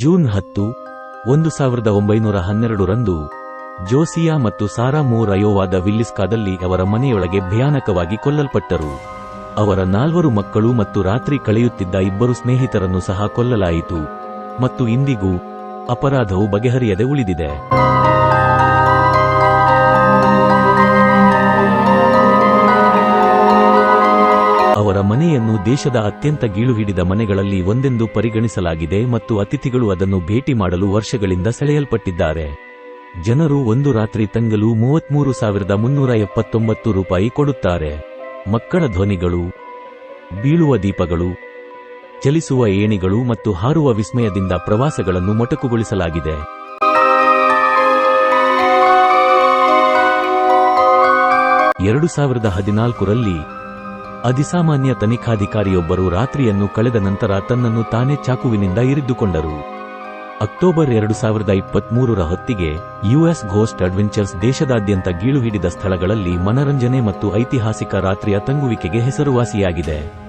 June ಹತ್ತು, ಒಂದು ಸಾವಿರದ ಒಂಬೈನೂರ ಹನ್ನೆರಡರಂದು, ಜೋಸಿಯಾ ಮತ್ತು ಸಾರಾ ಮೂರ್ ಅಯೋವಾದ ವಿಲ್ಲಿಸ್ಕಾದಲ್ಲಿ ಅವರ ಮನೆಯೊಳಗೆ ಭಯಾನಕವಾಗಿ ಕೊಲ್ಲಲ್ಪಟ್ಟರು. ಅವರ ನಾಲ್ವರು ಮಕ್ಕಳು ಮತ್ತು ರಾತ್ರಿ ಕಳೆಯುತ್ತಿದ್ದ ಇಬ್ಬರು ಸ್ನೇಹಿತರನ್ನು ಸಹ ಕೊಲ್ಲಲಾಯಿತು. ಮತ್ತು ಇಂದಿಗೂ ಅಪರಾಧವು ಬಗೆಹರಿಯದೆ ಉಳಿದಿದೆ. ಮನೆಯನ್ನು ದೇಶದ ಅತ್ಯಂತ ಗೀಳುಹಿಡಿದ ಮನೆಗಳಲ್ಲಿ ಒಂದೆಂದು ಪರಿಗಣಿಸಲಾಗಿದೆ ಮತ್ತು ಅತಿಥಿಗಳು ಅದನ್ನು ಭೇಟಿ ಮಾಡಲು ವರ್ಷಗಳಿಂದ ಸೆಳೆಯಲ್ಪಟ್ಟಿದ್ದಾರೆ. ಜನರು ಒಂದು ರಾತ್ರಿ ತಂಗಲು ಮೂವತ್ಮೂರು ಸಾವಿರದ ಮುನ್ನೂರ ಎಪ್ಪತ್ತೊಂಬತ್ತು ರೂಪಾಯಿ ಕೊಡುತ್ತಾರೆ. ಮಕ್ಕಳ ಧ್ವನಿಗಳು, ಬೀಳುವ ದೀಪಗಳು, ಚಲಿಸುವ ಏಣಿಗಳು ಮತ್ತು ಹಾರುವ ವಿಸ್ಮಯದಿಂದ ಪ್ರವಾಸಗಳನ್ನು ಮೊಟಕುಗೊಳಿಸಲಾಗಿದೆ. ಎರಡು ಸಾವಿರದ ಹದಿನಾಲ್ಕರಲ್ಲಿ ಅಧಿಸಾಮಾನ್ಯ ತನಿಖಾಧಿಕಾರಿಯೊಬ್ಬರು ರಾತ್ರಿಯನ್ನು ಕಳೆದ ನಂತರ ತನ್ನನ್ನು ತಾನೇ ಚಾಕುವಿನಿಂದ ಇರಿದುಕೊಂಡರು. ಅಕ್ಟೋಬರ್ ಎರಡು ಸಾವಿರದ ಇಪ್ಪತ್ಮೂರರ ಹೊತ್ತಿಗೆ ಯುಎಸ್ ಘೋಸ್ಟ್ ಅಡ್ವೆಂಚರ್ಸ್ ದೇಶದಾದ್ಯಂತ ಗೀಳು ಹಿಡಿದ ಸ್ಥಳಗಳಲ್ಲಿ ಮನರಂಜನೆ ಮತ್ತು ಐತಿಹಾಸಿಕ ರಾತ್ರಿಯ ತಂಗುವಿಕೆಗೆ ಹೆಸರುವಾಸಿಯಾಗಿದೆ.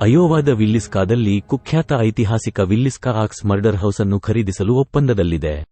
ಅಯೋವಾದ ವಿಲ್ಲಿಸ್ಕಾದಲ್ಲಿ ಕುಖ್ಯಾತ ಐತಿಹಾಸಿಕ ವಿಲ್ಲಿಸ್ಕಾ ಆಕ್ಸ್ ಮರ್ಡರ್ ಹೌಸ್ ಅನ್ನು ಖರೀದಿಸಲು ಒಪ್ಪಂದದಲ್ಲಿದೆ.